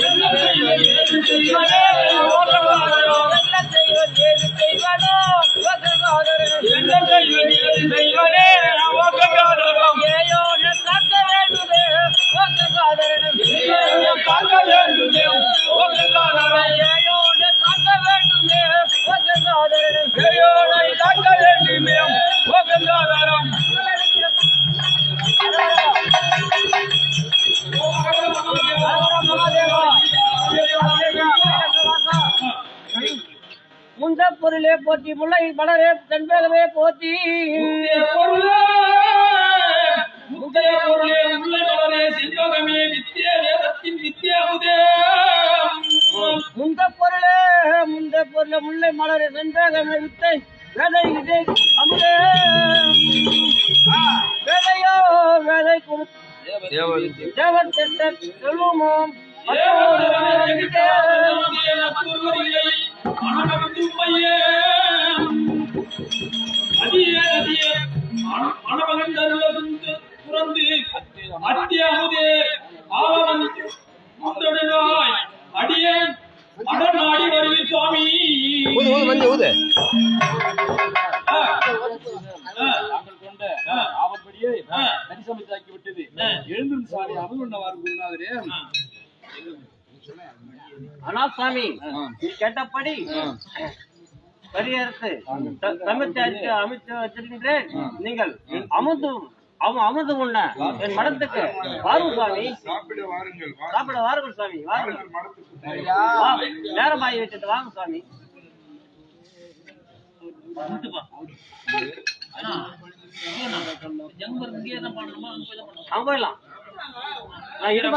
Thank you. பொருளே போற்றி முல்லை மலரே தென்பேகவே போற்றி. பொருளே உள்ளே மலரே செல்வகமே வித்தியே வேதத்தின் வித்தியாகுதே முந்த பொருளே முந்த பொருளே முல்லை மலரே தென்பேகமே வித்தை வேலை இதை அமுதே. வேலையோ வேலை கொடுத்து தேவத்திட்ட செல்வமோம் தேவதரமே எழுந்திருந்து சாமி அமுதுண்டவாறு குருநாதரே. ஆனால் சாமி நீ கேட்டபடி பரிகரத்து அடித்து அமைத்து வச்சிருக்கின்றேன். நீங்கள் அமுது அவன் அமுது உண்ண என் மடத்துக்கு வாருங்கள். சுவாமி சாப்பிட வாருங்கள். சாப்பிட வாருங்கள் சுவாமி வாருங்கள். வா, நேரமாகி வச்சுட்டு வாங்க சுவாமி அங்க போயிடலாம். நான் இரு